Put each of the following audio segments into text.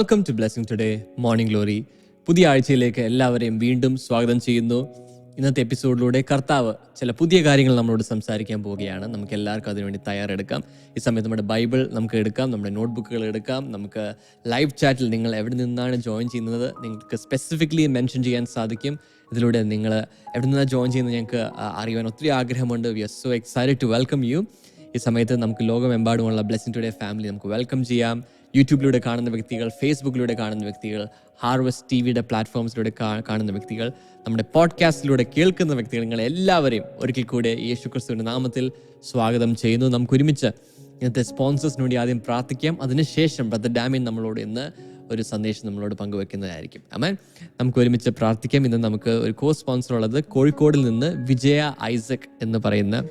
Welcome to blessing today morning glory പുതിയ ആഴ്ചയിലേക്ക് എല്ലാവരെയും വീണ്ടും സ്വാഗതം ചെയ്യുന്നു. ഇന്നത്തെ എപ്പിസോഡിലൂടെ കർത്താവ് ചില പുതിയ കാര്യങ്ങൾ നമ്മളോട് സംസാരിക്കാൻ പോവുകയാണ്. നമുക്ക് എല്ലാവർക്കും അതിനുവേണ്ടി തയ്യാറെടുക്കാം. ഈ സമയത്ത് നമ്മുടെ ബൈബിൾ നമുക്ക് എടുക്കാം നമ്മുടെ നോട്ട്ബുക്കുകൾ എടുക്കാം. നമുക്ക് ലൈവ് ചാറ്റിൽ നിങ്ങൾ എവിടെ നിന്നാണ് ജോയിൻ ചെയ്യുന്നത് നിങ്ങൾക്ക് സ്പെസിഫിക്കലി മെൻഷൻ ചെയ്യാൻ സാധിക്കും. ഇതിലൂടെ നിങ്ങൾ എവിടെ നിന്നാണ് ജോയിൻ ചെയ്യുന്നത് ഞങ്ങൾക്ക് അറിയുവാൻ ഒത്തിരി ആഗ്രഹമുണ്ട്. We are so excited to welcome you ഈ സമയത്ത് നമുക്ക് ലോകമെമ്പാടുമുള്ള ബ്ലെസ്സിംഗ് ടുഡേ ഫാമിലി നമുക്ക് വെൽക്കം ചെയ്യാം. യൂട്യൂബിലൂടെ കാണുന്ന വ്യക്തികൾ ഫേസ്ബുക്കിലൂടെ കാണുന്ന വ്യക്തികൾ ഹാർവസ്റ്റ് ടി വിയുടെ പ്ലാറ്റ്ഫോംസിലൂടെ കാണുന്ന വ്യക്തികൾ നമ്മുടെ പോഡ്കാസ്റ്റിലൂടെ കേൾക്കുന്ന വ്യക്തികൾ നിങ്ങൾ എല്ലാവരെയും ഒരിക്കൽ കൂടെ യേശു ക്രിസ്തുവിന്റെ നാമത്തിൽ സ്വാഗതം ചെയ്യുന്നു. നമുക്ക് ഒരുമിച്ച് ഇന്നത്തെ സ്പോൺസേഴ്സിന് വേണ്ടി ആദ്യം പ്രാർത്ഥിക്കാം. അതിനുശേഷം ബ്രദർ ഡാമിൻ നമ്മളോട് ഇന്ന് ഒരു സന്ദേശം നമ്മളോട് പങ്കുവെക്കുന്നതായിരിക്കും. അമ്മ നമുക്ക് ഒരുമിച്ച് പ്രാർത്ഥിക്കാം. ഇന്ന് നമുക്ക് ഒരു കോ സ്പോൺസർ ഉള്ളത് കോഴിക്കോടിൽ നിന്ന് വിജയ ഐസക് എന്ന് പറയുന്ന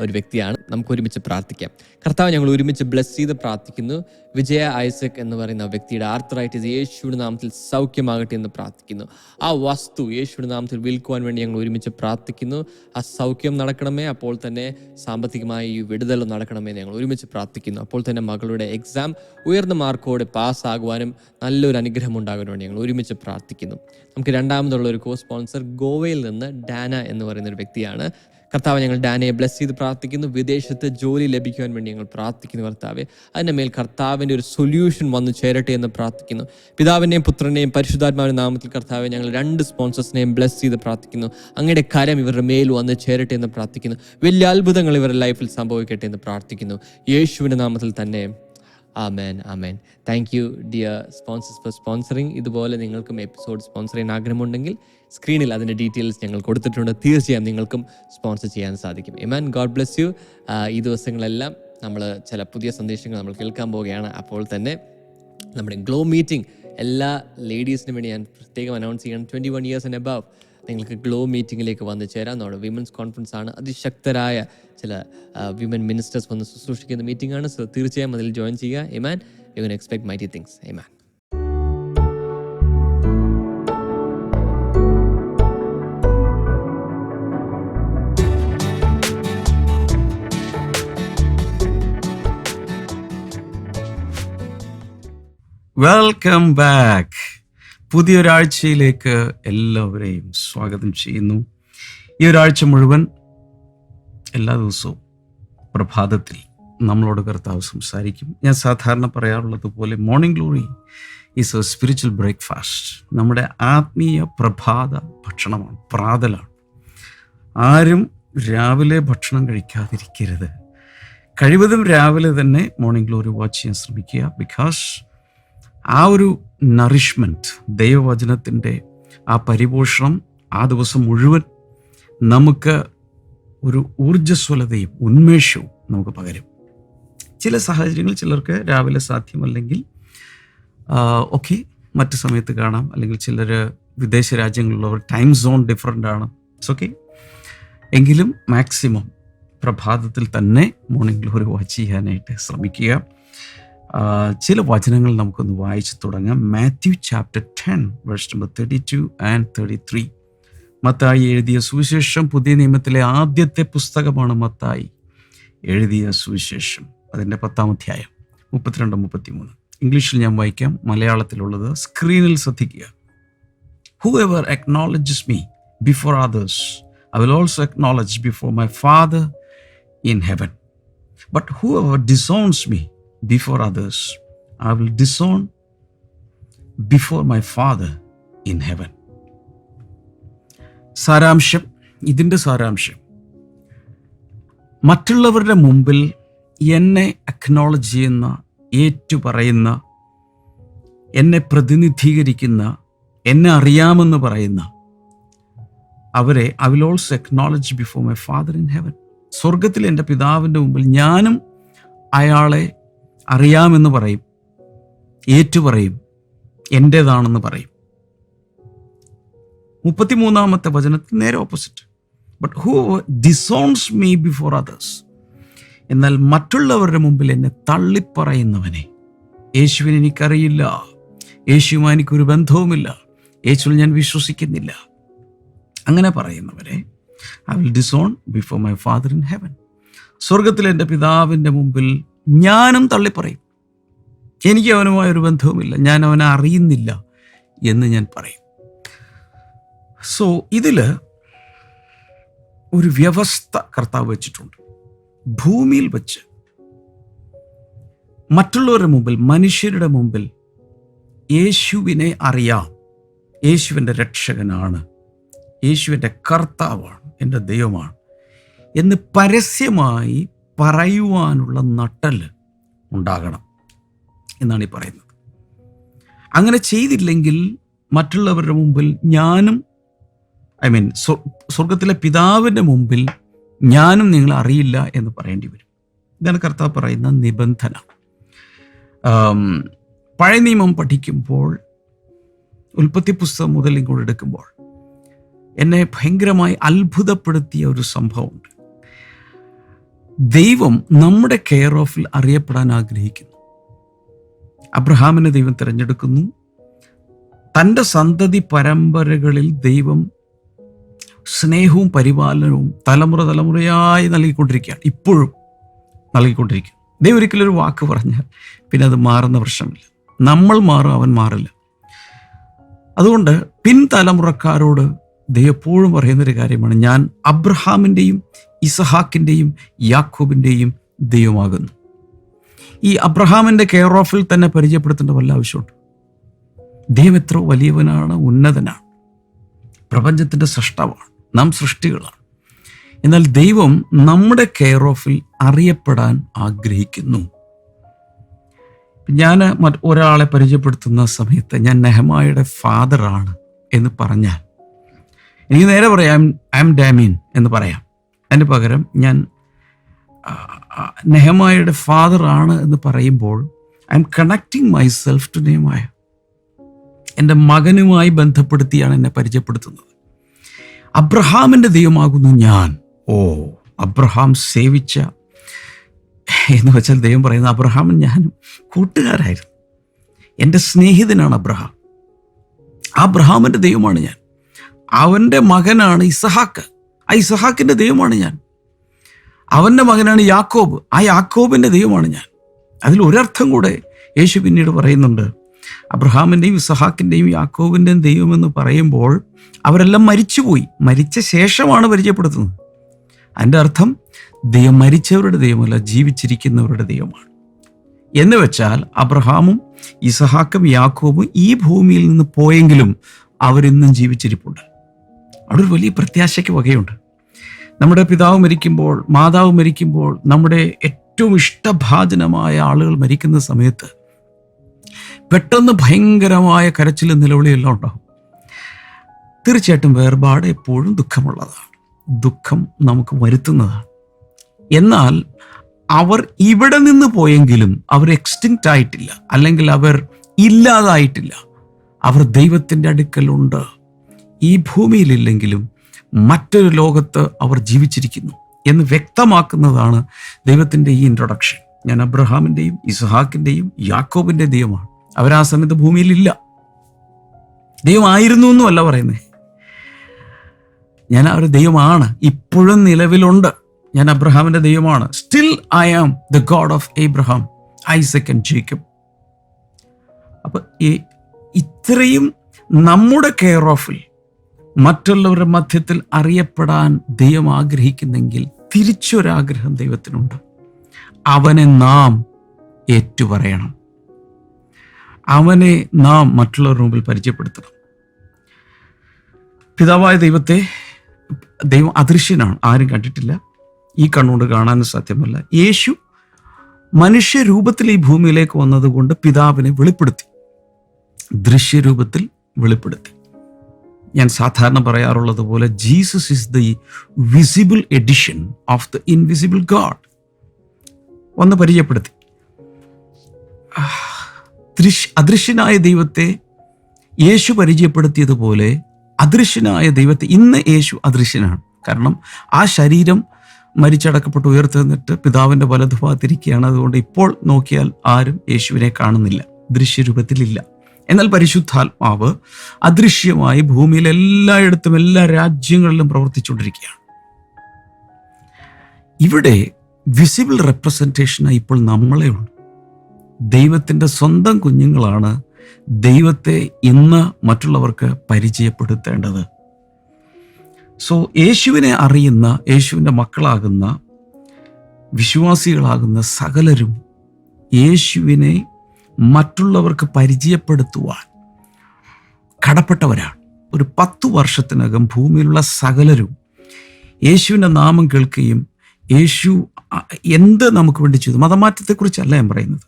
ഒരു വ്യക്തിയാണ്. നമുക്ക് ഒരുമിച്ച് പ്രാർത്ഥിക്കാം. കർത്താവ് ഞങ്ങൾ ഒരുമിച്ച് ബ്ലസ് ചെയ്ത് പ്രാർത്ഥിക്കുന്നു. വിജയ ഐസക് എന്ന് പറയുന്ന വ്യക്തിയുടെ ആർത്രൈറ്റിസ് യേശുവിന്റെ നാമത്തിൽ സൗഖ്യമാകട്ടെ എന്ന് പ്രാർത്ഥിക്കുന്നു. ആ വസ്തു യേശുവിന്റെ നാമത്തിൽ വിൽക്കുവാൻ വേണ്ടി ഞങ്ങൾ ഒരുമിച്ച് പ്രാർത്ഥിക്കുന്നു. ആ സൗഖ്യം നടക്കണമേ. അപ്പോൾ തന്നെ സാമ്പത്തികമായി ഈ വിടുതൽ നടക്കണമേ ഞങ്ങൾ ഒരുമിച്ച് പ്രാർത്ഥിക്കുന്നു. അപ്പോൾ തന്നെ മകളുടെ എക്സാം ഉയർന്ന മാർക്കോടെ പാസ്സാകുവാനും നല്ലൊരു അനുഗ്രഹം ഉണ്ടാകാനും വേണ്ടി ഞങ്ങൾ ഒരുമിച്ച് പ്രാർത്ഥിക്കുന്നു. നമുക്ക് രണ്ടാമതുള്ള ഒരു കോ സ്പോൺസർ ഗോവയിൽ നിന്ന് ഡാന എന്ന് പറയുന്ന ഒരു വ്യക്തിയാണ്. കർത്താവ് ഞങ്ങൾ ഡാനയെ ബ്ലസ് ചെയ്ത് പ്രാർത്ഥിക്കുന്നു. വിദേശത്ത് ജോലി ലഭിക്കുവാൻ വേണ്ടി ഞങ്ങൾ പ്രാർത്ഥിക്കുന്നു കർത്താവെ. അതിന്റെ മേൽ കർത്താവിന്റെ ഒരു സൊല്യൂഷൻ വന്നു ചേരട്ടെ എന്ന് പ്രാർത്ഥിക്കുന്നു. പിതാവിന്റെയും പുത്രനെയും പരിശുദ്ധാത്മാവിന്റെ നാമത്തിൽ കർത്താവെ ഞങ്ങൾ രണ്ട് സ്പോൺസേഴ്സിനെയും ബ്ലസ് ചെയ്ത് പ്രാർത്ഥിക്കുന്നു. അങ്ങയുടെ കരം ഇവരുടെ മേൽ വന്ന് ചേരട്ടെ എന്ന് പ്രാർത്ഥിക്കുന്നു. വലിയ അത്ഭുതങ്ങൾ ഇവരുടെ ലൈഫിൽ സംഭവിക്കട്ടെ എന്ന് പ്രാർത്ഥിക്കുന്നു. യേശുവിന്റെ നാമത്തിൽ തന്നെ. Amen amen. Thank you dear sponsors for sponsoring ഇതുപോലെ നിങ്ങൾക്കും എപ്പിസോഡ് സ്പോൺസർ ചെയ്യാൻ ആഗ്രഹമുണ്ടെങ്കിൽ സ്ക്രീനിൽ അതിന്റെ ഡീറ്റെയിൽസ് ഞങ്ങൾ കൊടുത്തിട്ടുണ്ട്. തീർച്ചയായും നിങ്ങൾക്കും സ്പോൺസർ ചെയ്യാൻ സാധിക്കും. Amen God bless you. ഈ ദിവസങ്ങളെല്ലാം നമ്മൾ ചില പുതിയ സന്ദേശങ്ങൾ നമ്മൾ കേൾക്കാൻ പോവുകയാണ്. അപ്പോൾ തന്നെ നമ്മുടെ ഗ്ലോ മീറ്റിംഗ് എല്ലാ ലേഡീസിനും വേണ്ടി ഞാൻ പ്രത്യേകം അനൗൺസ് ചെയ്യണം. Twenty one years and above നിങ്ങൾക്ക് ഗ്ലോ മീറ്റിങ്ങിലേക്ക് വന്ന് ചേരാം. നമ്മുടെ വിമൻസ് കോൺഫറൻസ് ആണ്. അതിശക്തരായ ചില വിമൻ മിനിസ്റ്റേഴ്സ് വന്ന് ശുശ്രൂഷിക്കുന്ന മീറ്റിംഗ് ആണ്. സോ തീർച്ചയായും അതിൽ ജോയിൻ ചെയ്യുക. Amen you can expect mighty things amen. Welcome back പുതിയൊരാഴ്ചയിലേക്ക് എല്ലാവരെയും സ്വാഗതം ചെയ്യുന്നു. ഈ ഒരാഴ്ച മുഴുവൻ എല്ലാ ദിവസവും പ്രഭാതത്തിൽ നമ്മളോട് കർത്താവ് സംസാരിക്കും. ഞാൻ സാധാരണ പറയാറുള്ളത് പോലെ morning glory is a spiritual breakfast നമ്മുടെ ആത്മീയ പ്രഭാത ഭക്ഷണമാണ് പ്രാതലാണ്. ആരും രാവിലെ ഭക്ഷണം കഴിക്കാതിരിക്കരുത്. കഴിവതും രാവിലെ തന്നെ മോർണിംഗ് ഗ്ലോറി വാച്ച് ചെയ്യാൻ ശ്രമിക്കുക. ബിക്കോസ് ആ ഒരു നറിഷ്മെന്റ് ദൈവവചനത്തിന്റെ ആ പരിപോഷണം ആ ദിവസം മുഴുവൻ നമുക്ക് ഒരു ഊർജസ്വലതയും ഉന്മേഷവും നമുക്ക് പകരും. ചില സാഹചര്യങ്ങളിൽ ചിലർക്ക് രാവിലെ സാധ്യമല്ലെങ്കിൽ ഓക്കെ മറ്റു സമയത്ത് കാണാം. അല്ലെങ്കിൽ ചിലർ വിദേശ രാജ്യങ്ങളിലുള്ളവർ ടൈം സോൺ ഡിഫറെന്റ് ആണ്. ഇറ്റ്സ് ഓക്കെ എങ്കിലും മാക്സിമം പ്രഭാതത്തിൽ തന്നെ മോർണിംഗ് ഗ്ലോറി വാച്ച് ചെയ്യാനായിട്ട് ശ്രമിക്കുക. ചില വചനങ്ങൾ നമുക്കൊന്ന് വായിച്ചു തുടങ്ങാം. Matthew chapter ten verse number thirty two and thirty three Mathai എഴുതിയ സുവിശേഷം പുതിയ നിയമത്തിലെ ആദ്യത്തെ പുസ്തകമാണ് മത്തായി എഴുതിയ സുവിശേഷം. അതിന്റെ പത്താം അധ്യായം മുപ്പത്തിരണ്ട് മുപ്പത്തിമൂന്ന്. ഇംഗ്ലീഷിൽ ഞാൻ വായിക്കാം. മലയാളത്തിലുള്ളത് സ്ക്രീനിൽ ശ്രദ്ധിക്കുക. Whoever acknowledges me before others I will also acknowledge before my father in heaven but But ever disowns me before others, I will disown before my father in heaven സാരാംശം. ഇതിന്റെ സാരാംശം. മറ്റുള്ളവരുടെ മുമ്പിൽ എന്നെ അക്നോളജ് ചെയ്യുന്ന ഏറ്റുപറയുന്ന എന്നെ പ്രതിനിധീകരിക്കുന്ന എന്നെ അറിയാമെന്ന് പറയുന്ന അവരെ I will also acknowledge before my father in heaven സ്വർഗത്തിൽ എന്റെ പിതാവിന്റെ മുമ്പിൽ ഞാനും അയാളെ അറിയാമെന്ന് പറയും. ഏറ്റുപറയും. എന്റേതാണെന്ന് പറയും. മുപ്പത്തിമൂന്നാമത്തെ വചനത്തിൽ നേരെ opposite but who disowns me before others എന്നാൽ മറ്റുള്ളവരുടെ മുമ്പിൽ എന്നെ തള്ളിപ്പറയുന്നവനെ. യേശുവിന് എനിക്കറിയില്ല. യേശുവുമായി എനിക്കൊരു ബന്ധവുമില്ല. യേശുവിൽ ഞാൻ വിശ്വസിക്കുന്നില്ല. അങ്ങനെ പറയുന്നവരെ I will disown before my father in heaven സ്വർഗത്തിൽ എന്റെ പിതാവിന്റെ മുമ്പിൽ ഞാനും തള്ളിപ്പറയും. എനിക്ക് അവനുമായ ഒരു ബന്ധവുമില്ല. ഞാൻ അവനെ അറിയുന്നില്ല എന്ന് ഞാൻ പറയും. സോ ഇതിൽ ഒരു വ്യവസ്ഥ കർത്താവ് വെച്ചിട്ടുണ്ട്. ഭൂമിയിൽ വെച്ച്. മറ്റുള്ളവരുടെ മുമ്പിൽ മനുഷ്യരുടെ മുമ്പിൽ യേശുവിനെ അറിയാം. യേശുവിന്റെ രക്ഷകനാണ്. യേശുവിന്റെ കർത്താവാണ്. എന്റെ ദൈവമാണ്. എന്ന് പരസ്യമായി പറയുവാനുള്ള നട്ടൽ ഉണ്ടാകണം എന്നാണ് ഈ പറയുന്നത്. അങ്ങനെ ചെയ്തില്ലെങ്കിൽ മറ്റുള്ളവരുടെ മുമ്പിൽ ഞാനും ഐ മീൻ സ്വർഗത്തിലെ പിതാവിന്റെ മുമ്പിൽ ഞാനും നിങ്ങൾ അറിയില്ല എന്ന് പറയേണ്ടി വരും. ഇതാണ് കർത്താവ് പറയുന്ന നിബന്ധന. പഴയ നിയമം പഠിക്കുമ്പോൾ ഉൽപ്പത്തി പുസ്തകം മുതൽ ഇങ്ങോട്ട് എടുക്കുമ്പോൾ എന്നെ ഭയങ്കരമായി അത്ഭുതപ്പെടുത്തിയ ഒരു സംഭവമുണ്ട്. ദൈവം നമ്മുടെ കെയർ ഓഫിൽ അറിയപ്പെടാൻ ആഗ്രഹിക്കുന്നു. അബ്രഹാമിനെ ദൈവം തിരഞ്ഞെടുക്കുന്നു. തന്റെ സന്തതി പരമ്പരകളിൽ ദൈവം സ്നേഹവും പരിപാലനവും തലമുറ തലമുറയായി നൽകിക്കൊണ്ടിരിക്കുകയാണ്. ഇപ്പോഴും നൽകിക്കൊണ്ടിരിക്കും ദൈവം ഒരിക്കലും ഒരു വാക്ക് പറഞ്ഞാൽ പിന്നെ അത് മാറുന്ന പ്രശ്നമില്ല. നമ്മൾ മാറും അവൻ മാറില്ല. അതുകൊണ്ട് പിൻതലമുറക്കാരോട് ദൈവം എപ്പോഴും പറയുന്നൊരു കാര്യമാണ് ഞാൻ അബ്രഹാമിന്റെയും ഇസഹാക്കിന്റെയും യാക്കോബിന്റെയും ദൈവമാകുന്നു. ഈ അബ്രഹാമിന്റെ കെയർ ഓഫിൽ തന്നെ പരിചയപ്പെടുത്തേണ്ട വല്ല ആവശ്യമുണ്ട്? ദൈവം എത്ര വലിയവനാണ് ഉന്നതനാണ്. പ്രപഞ്ചത്തിന്റെ സൃഷ്ടാവാണ് നാം സൃഷ്ടികളാണ്. എന്നാൽ ദൈവം നമ്മുടെ കെയർ ഓഫിൽ അറിയപ്പെടാൻ ആഗ്രഹിക്കുന്നു. ഞാൻ ഒരാളെ പരിചയപ്പെടുത്തുന്ന സമയത്ത് ഞാൻ നെഹമായുടെ ഫാദറാണ് എന്ന് പറഞ്ഞാൽ എനിക്ക് നേരെ പറയാം ഐ എം ഡാമീൻ എന്ന് പറയാം. അതിന് പകരം ഞാൻ നെഹമായയുടെ ഫാദറാണ് എന്ന് പറയുമ്പോൾ I'm connecting myself to Nehemiah. എന്റെ മകനുമായി ബന്ധപ്പെടുത്തിയാണ് എന്നെ പരിചയപ്പെടുത്തുന്നത്. അബ്രഹാമിന്റെ ദൈവമാകുന്നു ഞാൻ. ഓ അബ്രഹാം സേവിച്ച എന്ന് വെച്ചാൽ ദൈവം പറയുന്ന അബ്രഹാമും ഞാനും കൂട്ടുകാരായിരുന്നു. എന്റെ സ്നേഹിതനാണ് അബ്രഹാം. ആ അബ്രഹാമിന്റെ ദൈവമാണ് ഞാൻ. അവന്റെ മകനാണ് ഇസഹാക്ക്. ആ ഇസഹാക്കിന്റെ ദൈവമാണ് ഞാൻ. അവന്റെ മകനാണ് യാക്കോബ്. ആ യാക്കോബിന്റെ ദൈവമാണ് ഞാൻ. അതിൽ ഒരർത്ഥം കൂടെ യേശു പിന്നീട് പറയുന്നുണ്ട്. അബ്രഹാമിന്റെയും ഇസഹാക്കിന്റെയും യാക്കോബിന്റെയും ദൈവമെന്ന് പറയുമ്പോൾ അവരെല്ലാം മരിച്ചുപോയി. മരിച്ച ശേഷമാണ് പരിചയപ്പെടുത്തുന്നത്. അതിന്റെ അർത്ഥം ദൈവം മരിച്ചവരുടെ ദൈവമല്ല ജീവിച്ചിരിക്കുന്നവരുടെ ദൈവമാണ്. എന്ന് വെച്ചാൽ അബ്രഹാമും ഇസഹാക്കും യാക്കോബും ഈ ഭൂമിയിൽ നിന്ന് പോയെങ്കിലും അവരിന്നും ജീവിച്ചിരിപ്പുണ്ട്. അവിടെ ഒരു വലിയ പ്രത്യാശയ്ക്ക് വകയുണ്ട്. നമ്മുടെ പിതാവ് മരിക്കുമ്പോൾ മാതാവ് മരിക്കുമ്പോൾ നമ്മുടെ ഏറ്റവും ഇഷ്ടഭാജനമായ ആളുകൾ മരിക്കുന്ന സമയത്ത് പെട്ടെന്ന് ഭയങ്കരമായ കരച്ചിൽ നിലവിളിയെല്ലാം ഉണ്ടാവും തീർച്ചയായിട്ടും വേർപാട് എപ്പോഴും ദുഃഖമുള്ളതാണ്. ദുഃഖം നമുക്ക് വരുത്തുന്നതാണ്. എന്നാൽ അവർ ഇവിടെ നിന്ന് പോയെങ്കിലും അവർ എക്സ്റ്റിങ്ക്റ്റ് ആയിട്ടില്ല. അല്ലെങ്കിൽ അവർ ഇല്ലാതായിട്ടില്ല. അവർ ദൈവത്തിന്റെ അടുക്കലുണ്ട് ഈ ഭൂമിയിലില്ലെങ്കിലും മറ്റൊരു ലോകത്ത് അവർ ജീവിച്ചിരിക്കുന്നു എന്ന് വ്യക്തമാക്കുന്നതാണ് ദൈവത്തിന്റെ ഈ ഇൻട്രൊഡക്ഷൻ ഞാൻ അബ്രഹാമിന്റെയും ഇസ്ഹാക്കിന്റെയും യാക്കോബിന്റെ ദൈവമാണ്. അവരാ സമയത്ത് ഭൂമിയിലില്ല. ദൈവമായിരുന്നു എന്നല്ല പറയുന്നത് ഞാൻ ആ ഒരു ദൈവമാണ്. ഇപ്പോഴും നിലവിലുണ്ട്. ഞാൻ അബ്രഹാമിന്റെ ദൈവമാണ്. Still I am the God of Abraham Isaac and Jacob അപ്പൊ ഇത്രയും നമ്മുടെ കെയർ ഓഫിൽ മറ്റുള്ളവരുടെ മധ്യത്തിൽ അറിയപ്പെടാൻ ദൈവം ആഗ്രഹിക്കുന്നെങ്കിൽ തിരിച്ചൊരാഗ്രഹം ദൈവത്തിനുണ്ട്. അവനെ നാം ഏറ്റുപറയണം. അവനെ നാം മറ്റുള്ളവരുടെ മുമ്പിൽ പരിചയപ്പെടുത്തണം. പിതാവായ ദൈവത്തെ ദൈവം അദൃശ്യനാണ്. ആരും കണ്ടിട്ടില്ല. ഈ കണ്ണുകൊണ്ട് കാണാനും സാധ്യമല്ല. യേശു മനുഷ്യരൂപത്തിൽ ഈ ഭൂമിയിലേക്ക് വന്നതുകൊണ്ട് പിതാവിനെ വെളിപ്പെടുത്തി. ദൃശ്യരൂപത്തിൽ വെളിപ്പെടുത്തി. ഞാൻ സാധാരണ പറയാറുള്ളത് പോലെ Jesus is the visible edition of the invisible God ഒന്ന് പരിചയപ്പെടുത്തി. ദൃശ് അദൃശ്യനായ ദൈവത്തെ യേശു പരിചയപ്പെടുത്തിയതുപോലെ അദൃശ്യനായ ദൈവത്തെ ഇന്ന് യേശു അദൃശ്യനാണ്. കാരണം ആ ശരീരം മരിച്ചടക്കപ്പെട്ട് ഉയർത്തെന്നിട്ട് പിതാവിന്റെ വലതുഭാഗത്തിരിക്കുകയാണ്. അതുകൊണ്ട് ഇപ്പോൾ നോക്കിയാൽ ആരും യേശുവിനെ കാണുന്നില്ല. ദൃശ്യരൂപത്തിലില്ല. എന്നാൽ പരിശുദ്ധാത്മാവ് അദൃശ്യമായി ഭൂമിയിൽ എല്ലായിടത്തും എല്ലാ രാജ്യങ്ങളിലും പ്രവർത്തിച്ചുകൊണ്ടിരിക്കുകയാണ്. ഇവിടെ വിസിബിൾ റെപ്രസെന്റേഷനായി ഇപ്പോൾ നമ്മളേ ഉള്ളൂ. ദൈവത്തിന്റെ സ്വന്തം കുഞ്ഞുങ്ങളാണ് ദൈവത്തെ ഇന്ന് മറ്റുള്ളവർക്ക് പരിചയപ്പെടുത്തേണ്ടത്. സോ യേശുവിനെ അറിയുന്ന യേശുവിന്റെ മക്കളാകുന്ന വിശ്വാസികളാകുന്ന സകലരും യേശുവിനെ മറ്റുള്ളവർക്ക് പരിചയപ്പെടുത്തുവാൻ കടപ്പെട്ടവരാണ്. ഒരു പത്തു വർഷത്തിനകം ഭൂമിയിലുള്ള സകലരും യേശുവിന്റെ നാമം കേൾക്കുകയും യേശു എന്ത് നമുക്ക് വേണ്ടി ചെയ്തു? മതമാറ്റത്തെക്കുറിച്ചല്ല ഞാൻ പറയുന്നത്.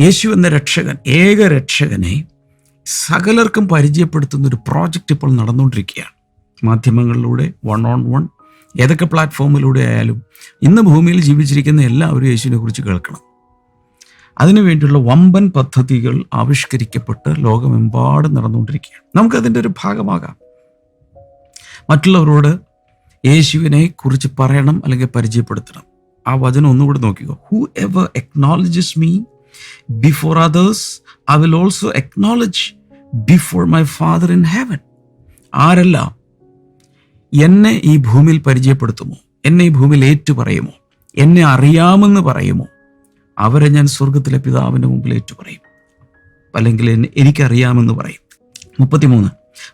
യേശു എന്ന രക്ഷകൻ ഏക രക്ഷകനെ സകലർക്കും പരിചയപ്പെടുത്തുന്ന ഒരു പ്രോജക്റ്റ് ഇപ്പോൾ നടന്നുകൊണ്ടിരിക്കുകയാണ്. മാധ്യമങ്ങളിലൂടെ വൺ ഓൺ വൺ ഏതൊക്കെ പ്ലാറ്റ്ഫോമിലൂടെ ആയാലും ഇന്ന് ഭൂമിയിൽ ജീവിച്ചിരിക്കുന്ന എല്ലാവരും യേശുവിനെ കുറിച്ച് കേൾക്കണം. അതിനുവേണ്ടിയുള്ള വമ്പൻ പദ്ധതികൾ ആവിഷ്കരിക്കപ്പെട്ട് ലോകമെമ്പാടും നടന്നുകൊണ്ടിരിക്കുകയാണ്. നമുക്കതിന്റെ ഒരു ഭാഗമാകാം. മറ്റുള്ളവരോട് യേശുവിനെ കുറിച്ച് പറയണം അല്ലെങ്കിൽ പരിചയപ്പെടുത്തണം. ആ വചനം ഒന്നുകൂടി നോക്കിക്കോ. Whoever acknowledges me before others I will also acknowledge before my father in heaven ആരെല്ലാം എന്നെ ഈ ഭൂമിയിൽ പരിചയപ്പെടുത്തുമോ? എന്നെ ഈ ഭൂമിയിൽ ഏറ്റു പറയുമോ എന്നെ അറിയാമെന്ന് പറയുമോ? അവരെ ഞാൻ സ്വർഗത്തിലെ പിതാവിന്റെ മുമ്പിൽ ഏറ്റുപറയും. അല്ലെങ്കിൽ എനിക്കറിയാമെന്ന് പറയും. മുപ്പത്തിമൂന്ന്.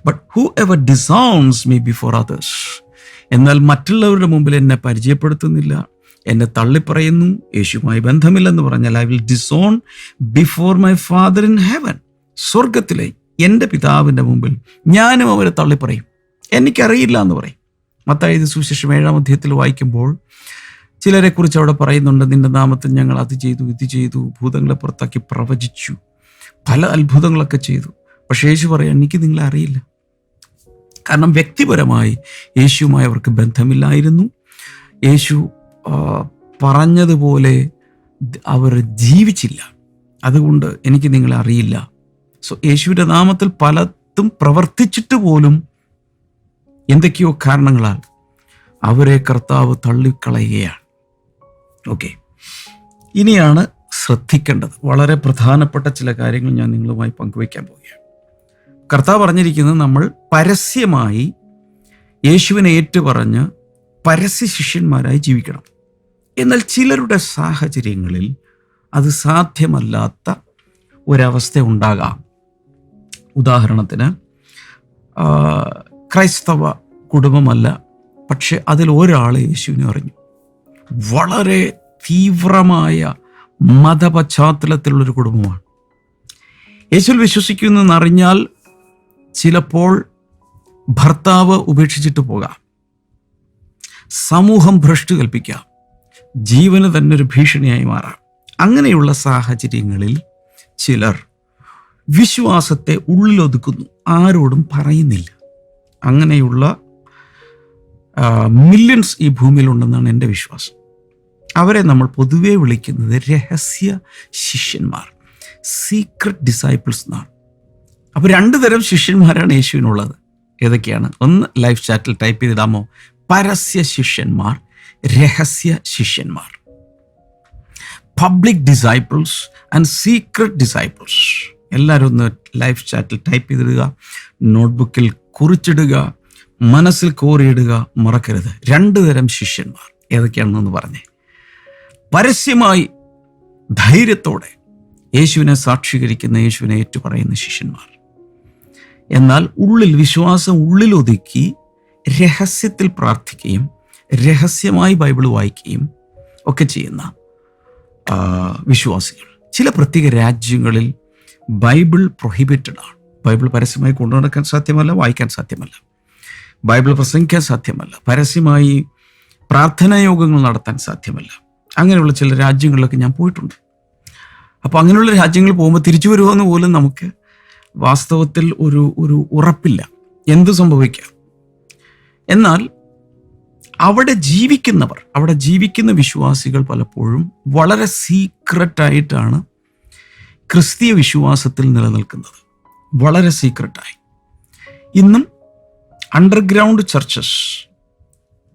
But whoever disowns me before others എന്നാൽ മറ്റുള്ളവരുടെ മുമ്പിൽ എന്നെ പരിചയപ്പെടുത്തുന്നില്ല. എന്നെ തള്ളിപ്പറയുന്നു. യേശുമായി ബന്ധമില്ലെന്ന് പറഞ്ഞാൽ I will disown before my father in heaven സ്വർഗത്തിലെ എന്റെ പിതാവിന്റെ മുമ്പിൽ ഞാനും അവരെ തള്ളിപ്പറയും. എനിക്കറിയില്ല എന്ന് പറയും. മത്തായത് സുശേഷം ഏഴാം അധ്യായത്തിൽ വായിക്കുമ്പോൾ ചിലരെ കുറിച്ച് അവിടെ പറയുന്നുണ്ട് നിന്റെ നാമത്തിൽ ഞങ്ങൾ അത് ചെയ്തു ഇത് ചെയ്തു ഭൂതങ്ങളെ പുറത്താക്കി പ്രവചിച്ചു. പല അത്ഭുതങ്ങളൊക്കെ ചെയ്തു. പക്ഷേ യേശു പറയാം എനിക്ക് നിങ്ങളെ അറിയില്ല. കാരണം വ്യക്തിപരമായി യേശുവുമായി അവർക്ക് ബന്ധമില്ലായിരുന്നു. യേശു പറഞ്ഞതുപോലെ അവർ ജീവിച്ചില്ല. അതുകൊണ്ട് എനിക്ക് നിങ്ങളെ അറിയില്ല. സോ യേശുവിന്റെ നാമത്തിൽ പലതും പ്രവർത്തിച്ചിട്ട് പോലും എന്തൊക്കെയോ കാരണങ്ങളാൽ അവരെ കർത്താവ് തള്ളിക്കളയുകയാണ്. ഓക്കെ ഇനിയാണ് ശ്രദ്ധിക്കേണ്ടത്. വളരെ പ്രധാനപ്പെട്ട ചില കാര്യങ്ങൾ ഞാൻ നിങ്ങളുമായി പങ്കുവയ്ക്കാൻ പോവുകയാണ്. കർത്താവ് പറഞ്ഞിരിക്കുന്നത് നമ്മൾ പരസ്യമായി യേശുവിനെ ഏറ്റുപറഞ്ഞ് പരസ്യ ശിഷ്യന്മാരായി ജീവിക്കണം. എന്നാൽ ചിലരുടെ സാഹചര്യങ്ങളിൽ അത് സാധ്യമല്ലാത്ത ഒരവസ്ഥ ഉണ്ടാകാം. ഉദാഹരണത്തിന് ക്രൈസ്തവ കുടുംബമല്ല പക്ഷെ അതിൽ ഒരാൾ യേശുവിനെ അറിഞ്ഞു. വളരെ തീവ്രമായ മതപശ്ചാത്തലത്തിലുള്ളൊരു കുടുംബമാണ്. യേശുവിൽ വിശ്വസിക്കുന്നു എന്നറിഞ്ഞാൽ ചിലപ്പോൾ ഭർത്താവ് ഉപേക്ഷിച്ചിട്ട് പോകാം. സമൂഹം ഭ്രഷ്ട് കൽപ്പിക്കാം. ജീവന് തന്നെ ഒരു ഭീഷണിയായി മാറാം. അങ്ങനെയുള്ള സാഹചര്യങ്ങളിൽ ചിലർ വിശ്വാസത്തെ ഉള്ളിലൊതുക്കുന്നു. ആരോടും പറയുന്നില്ല. അങ്ങനെയുള്ള മില്യൺസ് ഈ ഭൂമിയിലുണ്ടെന്നാണ് എന്റെ വിശ്വാസം. അവരെ നമ്മൾ പൊതുവെ വിളിക്കുന്നത് രഹസ്യ ശിഷ്യന്മാർ സീക്രട്ട് ഡിസൈപ്പിൾസ് എന്നാണ്. അപ്പോൾ രണ്ട് തരം ശിഷ്യന്മാരാണ് യേശുവിനുള്ളത്. ഏതൊക്കെയാണ്? ഒന്ന് ലൈഫ് ചാറ്റിൽ ടൈപ്പ് ചെയ്തിടാമോ? പരസ്യ ശിഷ്യന്മാർ രഹസ്യ ശിഷ്യന്മാർ. Public disciples and secret disciples എല്ലാവരും ഒന്ന് ലൈഫ് ചാറ്റിൽ ടൈപ്പ് ചെയ്തിടുക. നോട്ട്ബുക്കിൽ കുറിച്ചിടുക. മനസ്സിൽ കോറിയിടുക മറക്കരുത്. രണ്ടു തരം ശിഷ്യന്മാർ. ഏതൊക്കെയാണെന്ന് പറഞ്ഞേ. പരസ്യമായി ധൈര്യത്തോടെ യേശുവിനെ സാക്ഷീകരിക്കുന്ന യേശുവിനെ ഏറ്റുപറയുന്ന ശിഷ്യന്മാർ. എന്നാൽ ഉള്ളിൽ വിശ്വാസം ഉള്ളിൽ ഒതുക്കി രഹസ്യത്തിൽ പ്രാർത്ഥിക്കുകയും രഹസ്യമായി ബൈബിൾ വായിക്കുകയും ഒക്കെ ചെയ്യുന്ന വിശ്വാസികൾ. ചില പ്രത്യേക രാജ്യങ്ങളിൽ ബൈബിൾ പ്രൊഹിബിറ്റഡ് ആണ്. ബൈബിൾ പരസ്യമായി കൊണ്ടുനടക്കാൻ സാധ്യമല്ല വായിക്കാൻ സാധ്യമല്ല. ബൈബിൾ പ്രസംഗിക്കാൻ സാധ്യമല്ല. പരസ്യമായി പ്രാർത്ഥനാ യോഗങ്ങൾ നടത്താൻ സാധ്യമല്ല. അങ്ങനെയുള്ള ചില രാജ്യങ്ങളിലൊക്കെ ഞാൻ പോയിട്ടുണ്ട്. അപ്പോൾ അങ്ങനെയുള്ള രാജ്യങ്ങളിൽ പോകുമ്പോൾ തിരിച്ചു വരുമെന്ന് പോലും നമുക്ക് വാസ്തവത്തിൽ ഒരു ഒരു ഉറപ്പില്ല. എന്ത് സംഭവിക്കാം? എന്നാൽ അവിടെ ജീവിക്കുന്നവർ അവിടെ ജീവിക്കുന്ന വിശ്വാസികൾ പലപ്പോഴും വളരെ സീക്രട്ടായിട്ടാണ് ക്രിസ്തീയ വിശ്വാസത്തിൽ നിലനിൽക്കുന്നത്. വളരെ സീക്രട്ടായി. ഇന്നും അണ്ടർഗ്രൗണ്ട് ചർച്ചസ്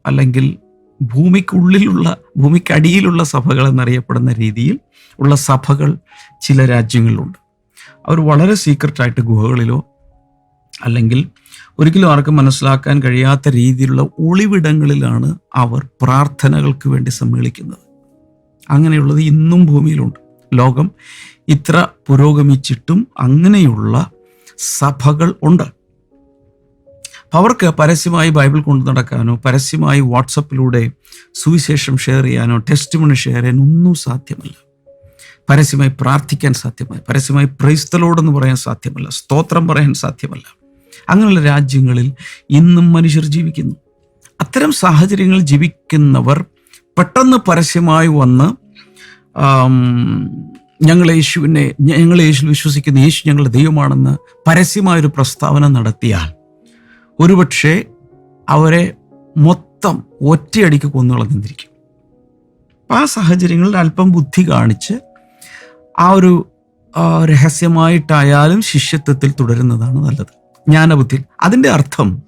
അല്ലെങ്കിൽ ഭൂമിക്കുള്ളിലുള്ള ഭൂമിക്കടിയിലുള്ള സഭകൾ എന്നറിയപ്പെടുന്ന രീതിയിൽ ഉള്ള സഭകൾ ചില രാജ്യങ്ങളിലുണ്ട്. അവർ വളരെ സീക്രട്ടായിട്ട് ഗുഹകളിലോ അല്ലെങ്കിൽ ഒരിക്കലും ആർക്കും മനസ്സിലാക്കാൻ കഴിയാത്ത രീതിയിലുള്ള ഒളിവിടങ്ങളിലാണ് അവർ പ്രാർത്ഥനകൾക്ക് വേണ്ടി സമ്മേളിക്കുന്നത്. അങ്ങനെയുള്ളത് ഇന്നും ഭൂമിയിലുണ്ട്. ലോകം ഇത്ര പുരോഗമിച്ചിട്ടും അങ്ങനെയുള്ള സഭകൾ ഉണ്ട്. അവർക്ക് പരസ്യമായി ബൈബിൾ കൊണ്ടു നടക്കാനോ പരസ്യമായി വാട്സപ്പിലൂടെ സുവിശേഷം ഷെയർ ചെയ്യാനോ ടെസ്റ്റ് മണി ഷെയർ ചെയ്യാനോ ഒന്നും സാധ്യമല്ല. പരസ്യമായി പ്രാർത്ഥിക്കാൻ സാധ്യമല്ല. പരസ്യമായി പ്രൈസ്തലോടെന്ന് പറയാൻ സാധ്യമല്ല. സ്തോത്രം പറയാൻ സാധ്യമല്ല. അങ്ങനെയുള്ള രാജ്യങ്ങളിൽ ഇന്നും മനുഷ്യർ ജീവിക്കുന്നു. അത്തരം സാഹചര്യങ്ങളിൽ ജീവിക്കുന്നവർ പെട്ടെന്ന് പരസ്യമായി വന്ന് ഞങ്ങൾ യേശുവിനെ ഞങ്ങൾ യേശു വിശ്വസിക്കുന്ന യേശു ഞങ്ങളുടെ ദൈവമാണെന്ന് പരസ്യമായൊരു പ്രസ്താവന നടത്തിയാൽ ഒരുപക്ഷെ അവരെ മൊത്തം ഒറ്റയടിക്ക് കൊന്നുകളഞ്ഞിരിക്കും. അപ്പം ആ സാഹചര്യങ്ങളിൽ അല്പം ബുദ്ധി കാണിച്ച് ആ ഒരു രഹസ്യമായിട്ടായാലും ശിഷ്യത്വത്തിൽ തുടരുന്നതാണ് നല്ലത്. ജ്ഞാനബുദ്ധി അതിന്റെ അർത്ഥം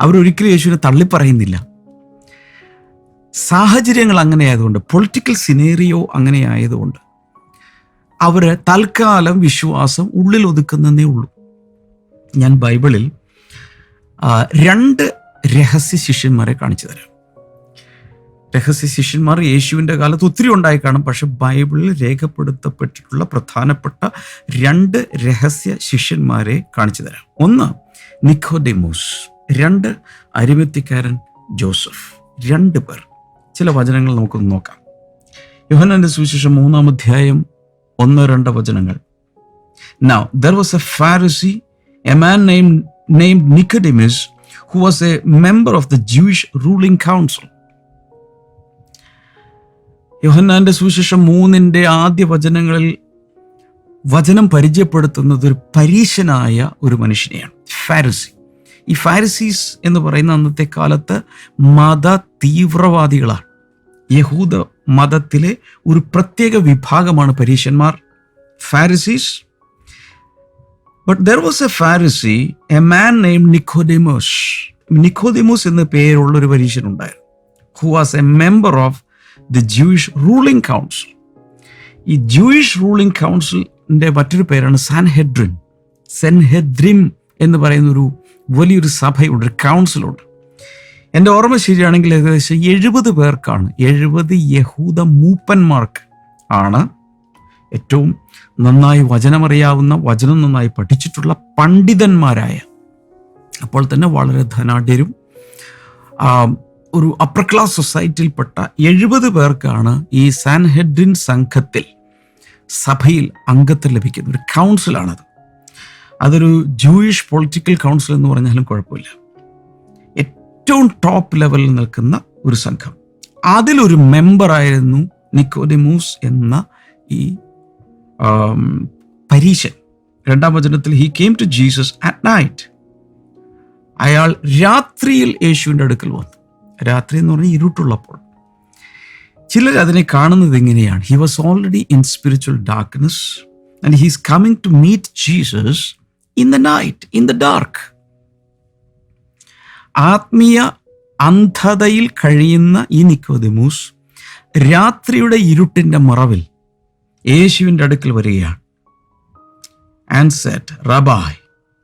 അവരൊരിക്കലും യേശുവിനെ തള്ളിപ്പറയുന്നില്ല. സാഹചര്യങ്ങൾ അങ്ങനെ ആയതുകൊണ്ട് പൊളിറ്റിക്കൽ സിനേറിയോ അങ്ങനെ ആയതുകൊണ്ട് അവർ തൽക്കാലം വിശ്വാസം ഉള്ളിൽ ഒതുക്കുന്നതേ ഉള്ളൂ. ഞാൻ ബൈബിളിൽ രണ്ട് രഹസ്യ ശിഷ്യന്മാരെ കാണിച്ചു തരാം. രഹസ്യ ശിഷ്യന്മാർ യേശുവിന്റെ കാലത്ത് ഒത്തിരി ഉണ്ടായി കാണും പക്ഷെ ബൈബിളിൽ രേഖപ്പെടുത്തപ്പെട്ടിട്ടുള്ള പ്രധാനപ്പെട്ട രണ്ട് രഹസ്യ ശിഷ്യന്മാരെ കാണിച്ചു തരാം. ഒന്ന് നിക്കോഡെമോസ് രണ്ട് അരിമത്തിക്കാരൻ ജോസഫ് രണ്ട് പേർ. ചില വചനങ്ങൾ നമുക്കൊന്ന് നോക്കാം. യോഹനന്റെ സുവിശേഷം മൂന്നാം അധ്യായം ഒന്ന് രണ്ട് വചനങ്ങൾ. Now there was a Pharisee, a man named, named Nicodemus, who was a member of the Jewish ruling council. യോഹന്നാന്റെ സുവിശേഷം മൂന്നിന്റെ ആദ്യ വചനങ്ങളിൽ വചനം പരിചയപ്പെടുത്തുന്നത് ഒരു പരീശനായ ഒരു മനുഷ്യനെയാണ് ഫാരിസി. ഈ ഫാരിസീസ് എന്ന് പറയുന്ന അന്നത്തെ കാലത്ത് മത തീവ്രവാദികളാണ്. യഹൂദ മതത്തിലെ ഒരു പ്രത്യേക വിഭാഗമാണ് പരീശന്മാർ. Pharisees but there was a Pharisee a man name Nicodemus Nicodemus എന്ന പേരുള്ള ഒരു പരീക്ഷനുണ്ടായിരുന്നു who was a member of the Jewish ruling council ഈ ജൂയിഷ് റൂളിംഗ് കൗൺസിലിന്റെ മറ്റൊരു പേരാണ് സാൻഹെഡ്രിൻ സെൻഹെദ്രിം എന്ന് പറയുന്ന ഒരു വലിയൊരു സഭയുണ്ട് ഒരു കൗൺസിലുണ്ട് എന്റെ ഓർമ്മ ശരിയാണെങ്കിൽ ഏകദേശം എഴുപത് പേർക്കാണ് എഴുപത് യഹൂദ മൂപ്പന്മാർക്ക് ആണ് ഏറ്റവും നന്നായി വചനമറിയാവുന്ന വചനം നന്നായി പഠിച്ചിട്ടുള്ള പണ്ഡിതന്മാരായ. അപ്പോൾ തന്നെ വളരെ ധനാഢ്യരും ഒരു അപ്പർ ക്ലാസ് സൊസൈറ്റിയിൽപ്പെട്ട എഴുപത് പേർക്കാണ് ഈ സാൻഹെഡ്രിൻ സംഘത്തിൽ സഭയിൽ അംഗത്വം ലഭിക്കുന്നത് ഒരു കൗൺസിലാണത് അതൊരു ജൂയിഷ് പൊളിറ്റിക്കൽ കൗൺസിൽ എന്ന് പറഞ്ഞാലും കുഴപ്പമില്ല. ഏറ്റവും ടോപ്പ് ലെവലിൽ നിൽക്കുന്ന ഒരു സംഘം. അതിലൊരു മെമ്പറായിരുന്നു നിക്കോഡിമൂസ് എന്ന ഈ പരീശൻ. രണ്ടാം വചനത്തിൽ he came to Jesus at night അയാൾ രാത്രിയിൽ യേശുവിന്റെ അടുക്കൽ വന്നു. രാത്രി എന്ന് പറഞ്ഞാൽ ഇരുട്ടുള്ളപ്പോൾ. ചിലർ അതിനെ കാണുന്നത് എങ്ങനെയാണ്? He was already in spiritual darkness and he's coming to meet Jesus in the night in the dark ആത്മീയ അന്ധതയിൽ കഴിയുന്ന ഈ നിക്കോദിമൂസ് രാത്രിയുടെ ഇരുട്ടിന്റെ മറവിൽ യേശുവിന്റെ അടുക്കൽ വരികയാണ്. And said rabbi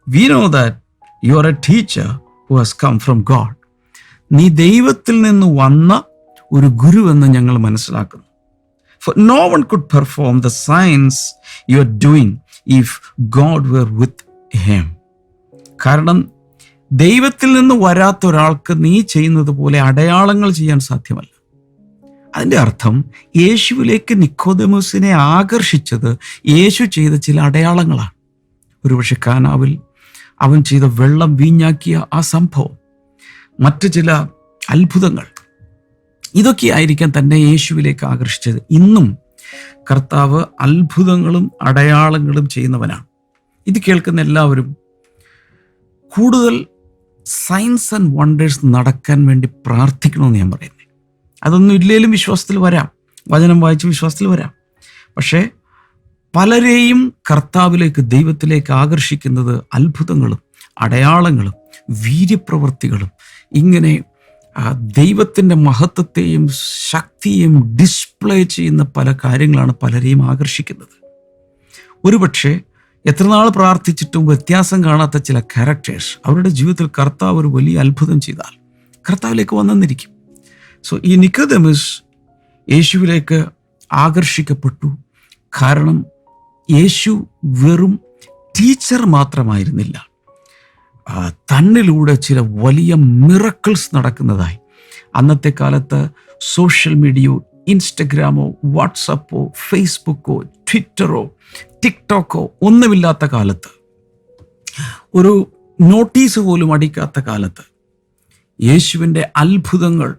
we know that you are a teacher who has come from God നീ ദൈവത്തിൽ നിന്ന് വന്ന ഒരു ഗുരുവെന്ന് ഞങ്ങൾ മനസ്സിലാക്കുന്നു. For no one could perform the signs you are doing if God were with him. കാരണം ദൈവത്തിൽ നിന്ന് വരാത്ത ഒരാൾക്ക് നീ ചെയ്യുന്നത് പോലെ അടയാളങ്ങൾ ചെയ്യാൻ സാധ്യമല്ല. അതിന്റെ അർത്ഥം യേശുവിലേക്ക് നിക്കോദമോസിനെ ആകർഷിച്ചത് യേശു ചെയ്ത ചില അടയാളങ്ങളാണ്. ഒരുപക്ഷെ കാനാവിൽ അവൻ ചെയ്ത വെള്ളം വീഞ്ഞാക്കിയ ആ സംഭവം മറ്റു ചില അത്ഭുതങ്ങൾ ഇതൊക്കെ ആയിരിക്കാം തന്നെ യേശുവിലേക്ക് ആകർഷിച്ചത്. ഇന്നും കർത്താവ് അത്ഭുതങ്ങളും അടയാളങ്ങളും ചെയ്യുന്നവനാണ്. ഇത് കേൾക്കുന്ന എല്ലാവരും കൂടുതൽ സയൻസ് ആൻഡ് വണ്ടേഴ്സ് നടക്കാൻ വേണ്ടി പ്രാർത്ഥിക്കണമെന്ന് ഞാൻ പറയുന്നത് അതൊന്നും ഇല്ലേലും വിശ്വാസത്തിൽ വരാം. വചനം വായിച്ച് വിശ്വാസത്തിൽ വരാം. പക്ഷേ പലരെയും കർത്താവിലേക്ക് ദൈവത്തിലേക്ക് ആകർഷിക്കുന്നത് അത്ഭുതങ്ങളും അടയാളങ്ങളും വീര്യപ്രവൃത്തികളും ഇങ്ങനെ ദൈവത്തിന്റെ മഹത്വത്തെയും ശക്തിയും ഡിസ്പ്ലേ ചെയ്യുന്ന പല കാര്യങ്ങളാണ് പലരെയും ആകർഷിക്കുന്നത്. ഒരുപക്ഷെ എത്ര നാൾ പ്രാർത്ഥിച്ചിട്ടും വ്യത്യാസം കാണാത്ത ചില ക്യാരക്ടേഴ്സ് അവരുടെ ജീവിതത്തിൽ കർത്താവ് ഒരു വലിയ അത്ഭുതം ചെയ്താൽ കർത്താവിലേക്ക് വന്നെന്നിരിക്കും സോ ഈ നിക്കോദമസ് യേശുവിലേക്ക് ആകർഷിക്കപ്പെട്ടു. കാരണം യേശു വെറും ടീച്ചർ മാത്രമായിരുന്നില്ല. തന്നിലൂടെ ചില വലിയ മിറക്കിൾസ് നടക്കുന്നതായി. അന്നത്തെ കാലത്ത് സോഷ്യൽ മീഡിയയോ ഇൻസ്റ്റഗ്രാമോ വാട്സപ്പോ ഫേസ്ബുക്കോ ട്വിറ്ററോ ടിക്ടോക്കോ ഒന്നുമില്ലാത്ത കാലത്ത് ഒരു നോട്ടീസ് പോലും അടിക്കാത്ത കാലത്ത് യേശുവിന്റെ അത്ഭുതങ്ങൾ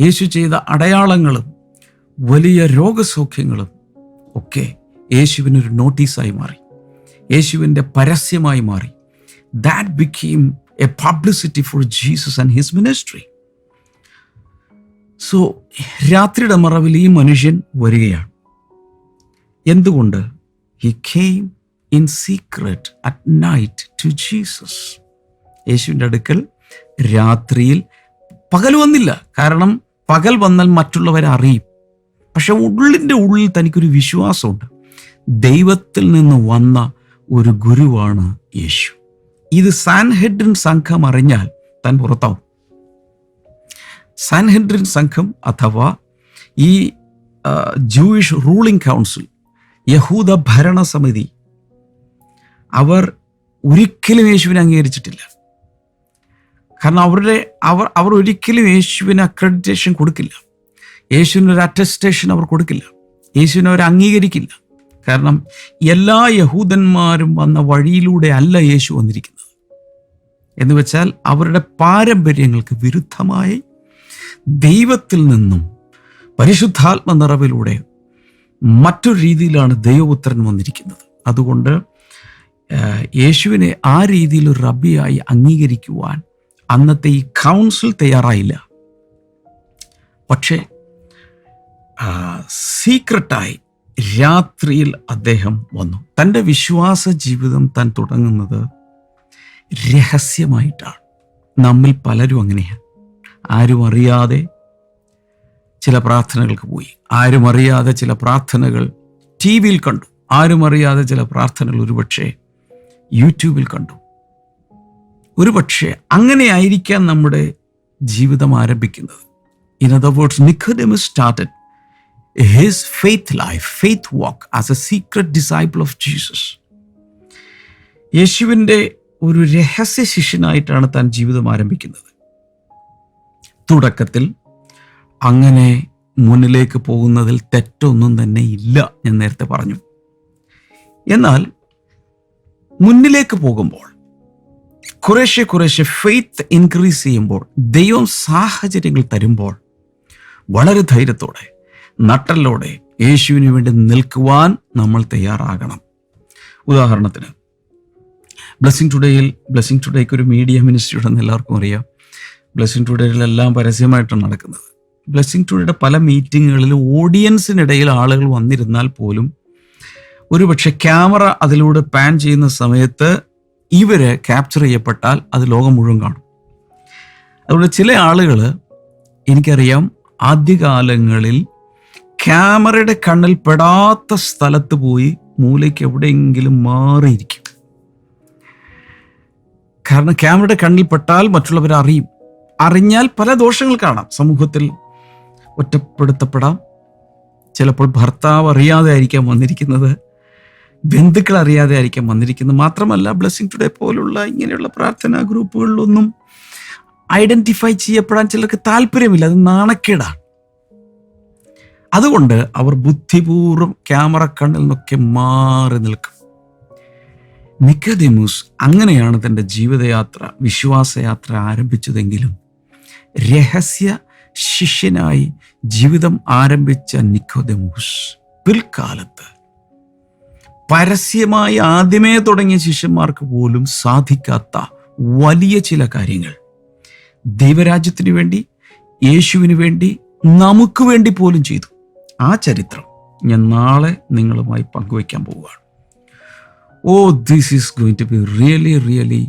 യേശു ചെയ്ത അടയാളങ്ങളും വലിയ രോഗസൗഖ്യങ്ങളും ഒക്കെ യേശുവിനൊരു നോട്ടീസായി മാറി. യേശുവിന്റെ പരസ്യമായി മാറി. That became a publicity for Jesus and his ministry so രാത്രിയുടെ മറവിൽ ഈ മനുഷ്യൻ വരികയാണ്. എന്തുകൊണ്ട്? He came in secret at night to Jesus യേശുവിന്റെ അടുക്കൽ രാത്രിയിൽ പകൽ വന്നില്ല. കാരണം പകൽ വന്നാൽ മറ്റുള്ളവരെ അറിയും. പക്ഷെ ഉള്ളിന്റെ ഉള്ളിൽ തനിക്കൊരു വിശ്വാസമുണ്ട്. ദൈവത്തിൽ നിന്ന് വന്ന ഒരു ഗുരുവാണ് യേശു. ഇത് സാൻഹെഡ്രിൻ സംഘം അറിഞ്ഞാൽ താൻ പുറത്താവും. സാൻഹെഡ്രിൻ സംഘം അഥവാ ഈ ജൂയിഷ് റൂളിംഗ് കൗൺസിൽ യഹൂദ ഭരണസമിതി അവർ ഒരിക്കലും യേശുവിനെ അംഗീകരിച്ചിട്ടില്ല. കാരണം അവരുടെ അവർ അവർ ഒരിക്കലും യേശുവിന് അക്രഡിറ്റേഷൻ കൊടുക്കില്ല. യേശുവിന് ഒരു അറ്റസ്റ്റേഷൻ അവർ കൊടുക്കില്ല. യേശുവിനെ അവർ അംഗീകരിക്കില്ല. കാരണം എല്ലാ യഹൂദന്മാരും വന്ന വഴിയിലൂടെ അല്ല യേശു വന്നിരിക്കുന്നത്. എന്ന് വെച്ചാൽ അവരുടെ പാരമ്പര്യങ്ങൾക്ക് വിരുദ്ധമായി ദൈവത്തിൽ നിന്നും പരിശുദ്ധാത്മ നിറവിലൂടെ മറ്റൊരു രീതിയിലാണ് ദൈവപുത്രൻ വന്നിരിക്കുന്നത്. അതുകൊണ്ട് യേശുവിനെ ആ രീതിയിൽ ഒരു റബ്ബിയായി അംഗീകരിക്കുവാൻ അന്നത്തെ ഈ കൗൺസിൽ തയ്യാറായില്ല. പക്ഷേ സീക്രട്ടായി രാത്രിയിൽ അദ്ദേഹം വന്നു. തന്റെ വിശ്വാസ ജീവിതം താൻ തുടങ്ങുന്നത് രഹസ്യമായിട്ടാണ്. നമ്മിൽ പലരും അങ്ങനെയാണ് ആരും അറിയാതെ ചില പ്രാർത്ഥനകൾക്ക് പോയി. ആരും അറിയാതെ ചില പ്രാർത്ഥനകൾ ടി വിയിൽ കണ്ടു. ആരും അറിയാതെ ചില പ്രാർത്ഥനകൾ ഒരുപക്ഷെ യൂട്യൂബിൽ കണ്ടു. ഒരുപക്ഷെ അങ്ങനെ ആയിരിക്കാം നമ്മുടെ ജീവിതം ആരംഭിക്കുന്നത്. In other words Nicodemus started his faith life faith walk as a secret disciple of Jesus യേശുവിന്റെ ഒരു രഹസ്യ ശിഷ്യനായിട്ടാണ് താൻ ജീവിതം ആരംഭിക്കുന്നത്. തുടക്കത്തിൽ അങ്ങനെ മുന്നിലേക്ക് പോകുന്നതിൽ തെറ്റൊന്നും തന്നെ ഇല്ല ഞാൻ നേരത്തെ പറഞ്ഞു. എന്നാൽ മുന്നിലേക്ക് പോകുമ്പോൾ കുറേശ്ശെ കുറേശ്ശെ ഫെയ്ത്ത് ഇൻക്രീസ് ചെയ്യുമ്പോൾ ദൈവം സാഹചര്യങ്ങൾ തരുമ്പോൾ വളരെ ധൈര്യത്തോടെ നട്ടലോടെ യേശുവിന് വേണ്ടി നിൽക്കുവാൻ നമ്മൾ തയ്യാറാകണം. ഉദാഹരണത്തിന് ബ്ലെസ്സിങ് ടുഡേയിൽ ബ്ലെസ്സിങ് ടുഡേക്ക് ഒരു മീഡിയ മിനിസ്ട്രി ഉണ്ടെന്ന് എല്ലാവർക്കും അറിയാം. ബ്ലെസ്സിങ് ടുഡേയിലെല്ലാം പരസ്യമായിട്ടാണ് നടക്കുന്നത്. ബ്ലെസ്സിങ് ടുഡേയുടെ പല മീറ്റിങ്ങുകളിൽ ഓഡിയൻസിനിടയിൽ ആളുകൾ വന്നിരുന്നാൽ പോലും ഒരുപക്ഷെ ക്യാമറ അതിലൂടെ പാൻ ചെയ്യുന്ന സമയത്ത് ഇവർ ക്യാപ്ചർ ചെയ്യപ്പെട്ടാൽ അത് ലോകം മുഴുവൻ കാണും. അതുകൊണ്ട് ചില ആളുകൾ എനിക്കറിയാം ആദ്യകാലങ്ങളിൽ ക്യാമറയുടെ കണ്ണിൽ പെടാത്ത സ്ഥലത്ത് പോയി മൂലയ്ക്ക് എവിടെയെങ്കിലും മാറിയിരിക്കും. കാരണം ക്യാമറയുടെ കണ്ണിൽ പെട്ടാൽ മറ്റുള്ളവർ അറിയും. അറിഞ്ഞാൽ പല ദോഷങ്ങൾ കാണാം. സമൂഹത്തിൽ ഒറ്റപ്പെടുത്തപ്പെടാം. ചിലപ്പോൾ ഭർത്താവ് അറിയാതെ ആയിരിക്കാം വന്നിരിക്കുന്നത്. ബന്ധുക്കൾ അറിയാതെ ആയിരിക്കാം വന്നിരിക്കുന്നത്. മാത്രമല്ല ബ്ലെസ്സിങ് ടുഡേ പോലുള്ള ഇങ്ങനെയുള്ള പ്രാർത്ഥനാ ഗ്രൂപ്പുകളിലൊന്നും ഐഡന്റിഫൈ ചെയ്യപ്പെടാൻ ചിലർക്ക് താല്പര്യമില്ല. അത് നാണക്കേടാണ് അതുകൊണ്ട് അവർ ബുദ്ധിപൂർവം ക്യാമറ കണ്ണിൽ നിന്നൊക്കെ മാറി നിൽക്കും. നിക്കദിമൂസ് അങ്ങനെയാണ് തന്റെ ജീവിതയാത്ര വിശ്വാസയാത്ര ആരംഭിച്ചതെങ്കിലും രഹസ്യ ശിഷ്യനായി ജീവിതം ആരംഭിച്ച നിക്കോദമൂസ് പിൽക്കാലത്ത് പരസ്യമായി ആദ്യമേ തുടങ്ങിയ ശിഷ്യന്മാർക്ക് പോലും സാധിക്കാത്ത വലിയ ചില കാര്യങ്ങൾ. ദൈവരാജ്യത്തിന് വേണ്ടി യേശുവിന് വേണ്ടി നമുക്ക് വേണ്ടി പോലും ചെയ്തു. ആ ചരിത്രം ഞാൻ നാളെ നിങ്ങളുമായി പങ്കുവയ്ക്കാൻ പോവുകയാണ്. ഓ this is going to be really really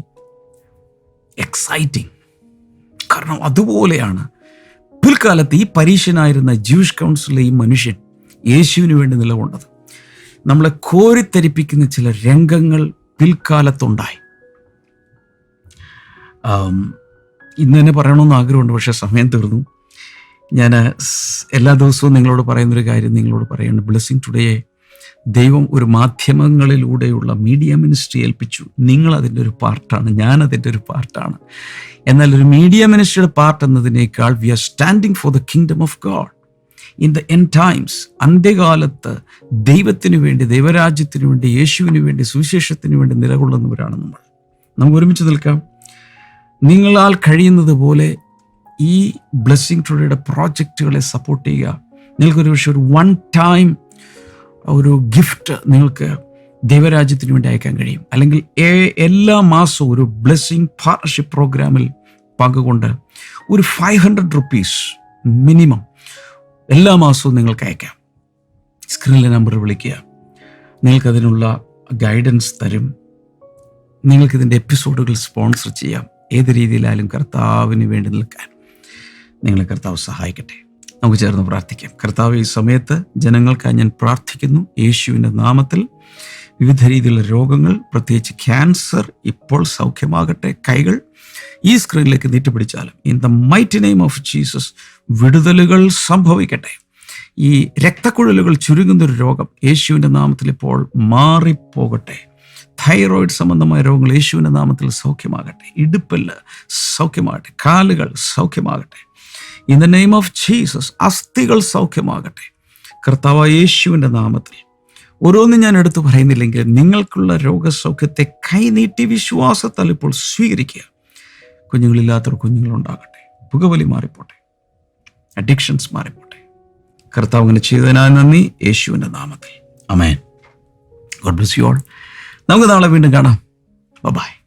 exciting കാരണം അതുപോലെയാണ് പിൽക്കാലത്ത് ഈ പരീക്ഷനായിരുന്ന ജൂഷ് കൗൺസിലെ ഈ മനുഷ്യൻ യേശുവിന് വേണ്ടി നിലകൊണ്ടത്. നമ്മളെ കോരിത്തരിപ്പിക്കുന്ന ചില രംഗങ്ങൾ പിൽക്കാലത്തുണ്ടായി. ഇന്ന് തന്നെ പറയണമെന്ന് ആഗ്രഹമുണ്ട് പക്ഷേ സമയം തീർന്നു. ഞാൻ എല്ലാ ദിവസവും നിങ്ങളോട് പറയുന്നൊരു കാര്യം നിങ്ങളോട് പറയുന്നുണ്ട് ബ്ലെസ്സിങ് ടുഡേയെ ദൈവം ഒരു മാധ്യമങ്ങളിലൂടെയുള്ള മീഡിയ മിനിസ്ട്രി ഏൽപ്പിച്ചു. നിങ്ങൾ അതിന്റെ ഒരു പാർട്ടാണ് ഞാൻ അതിന്റെ ഒരു പാർട്ടാണ്. എന്നാൽ ഒരു മീഡിയ മിനിസ്ട്രിയുടെ പാർട്ട് എന്നതിനേക്കാൾ we are standing for the kingdom of God in the end times അന്ത്യകാലത്ത് ദൈവത്തിനു വേണ്ടി ദൈവരാജ്യത്തിനു വേണ്ടി യേശുവിന് വേണ്ടി സുവിശേഷത്തിന് വേണ്ടി നിലകൊള്ളുന്നവരാണ് നമ്മൾ. നമുക്ക് ഒരുമിച്ച് നിൽക്കാം. നിങ്ങളാൽ കഴിയുന്നത് പോലെ ഈ ബ്ലെസ്സിങ് ടുഡേയുടെ പ്രോജക്റ്റുകളെ സപ്പോർട്ട് ചെയ്യുക. നിങ്ങൾക്കൊരു പക്ഷേ ഒരു വൺ ടൈം ഒരു ഗിഫ്റ്റ് നിങ്ങൾക്ക് ദൈവരാജ്യത്തിന് വേണ്ടി അയക്കാൻ കഴിയും. അല്ലെങ്കിൽ എല്ലാ മാസവും ഒരു ബ്ലെസ്സിങ് പാർട്ണർഷിപ്പ് പ്രോഗ്രാമിൽ പങ്കുകൊണ്ട് ഒരു ഫൈവ് ഹൺഡ്രഡ് റുപ്പീസ് മിനിമം എല്ലാ മാസവും നിങ്ങൾക്ക് അയക്കാം. സ്ക്രീനിലെ നമ്പർ വിളിക്കുക. നിങ്ങൾക്കതിനുള്ള ഗൈഡൻസ് തരും. നിങ്ങൾക്കിതിന്റെ എപ്പിസോഡുകൾ സ്പോൺസർ ചെയ്യാം. ഏത് രീതിയിലായാലും കർത്താവിന് വേണ്ടി നിൽക്കാൻ നിങ്ങളെ കർത്താവ് സഹായിക്കട്ടെ. നമുക്ക് ചേർന്ന് പ്രാർത്ഥിക്കാം. കർത്താവ് ഈ സമയത്ത് ജനങ്ങൾക്കായി ഞാൻ പ്രാർത്ഥിക്കുന്നു. യേശുവിന്റെ നാമത്തിൽ വിവിധ രീതിയിലുള്ള രോഗങ്ങൾ പ്രത്യേകിച്ച് ക്യാൻസർ ഇപ്പോൾ സൗഖ്യമാകട്ടെ. കൈകൾ ഈ സ്ക്രീനിലേക്ക് നീട്ടിപ്പിടിച്ചാലും in the mighty name of Jesus വിടുതലുകൾ സംഭവിക്കട്ടെ. ഈ രക്തക്കുഴലുകൾ ചുരുങ്ങുന്ന ഒരു രോഗം യേശുവിന്റെ നാമത്തിൽ ഇപ്പോൾ മാറിപ്പോകട്ടെ. തൈറോയിഡ് സംബന്ധമായ രോഗങ്ങൾ യേശുവിന്റെ നാമത്തിൽ സൗഖ്യമാകട്ടെ. ഇടുപ്പല്ല് സൗഖ്യമാകട്ടെ. കാലുകൾ സൗഖ്യമാകട്ടെ. In the name of Jesus അസ്ഥികൾ സൗഖ്യമാകട്ടെ. കർത്താവ് യേശുവിന്റെ നാമത്തിൽ ഓരോന്നും ഞാൻ എടുത്തു പറയുന്നില്ലെങ്കിൽ നിങ്ങൾക്കുള്ള രോഗസൗഖ്യത്തെ കൈനീട്ടി വിശ്വാസത്താൽ ഇപ്പോൾ സ്വീകരിക്കുക. കുഞ്ഞുങ്ങളില്ലാത്തവർ കുഞ്ഞുങ്ങളുണ്ടാകട്ടെ. പുകവലി മാറിപ്പോട്ടെ. അഡിക്ഷൻസ് മാറിപ്പോട്ടെ. കർത്താവ് അങ്ങനെ ചെയ്തതിനാൽ നന്ദി. യേശുവിന്റെ നാമത്തിൽ. Amen God bless you all നമുക്ക് നാളെ വീണ്ടും കാണാം. ബൈ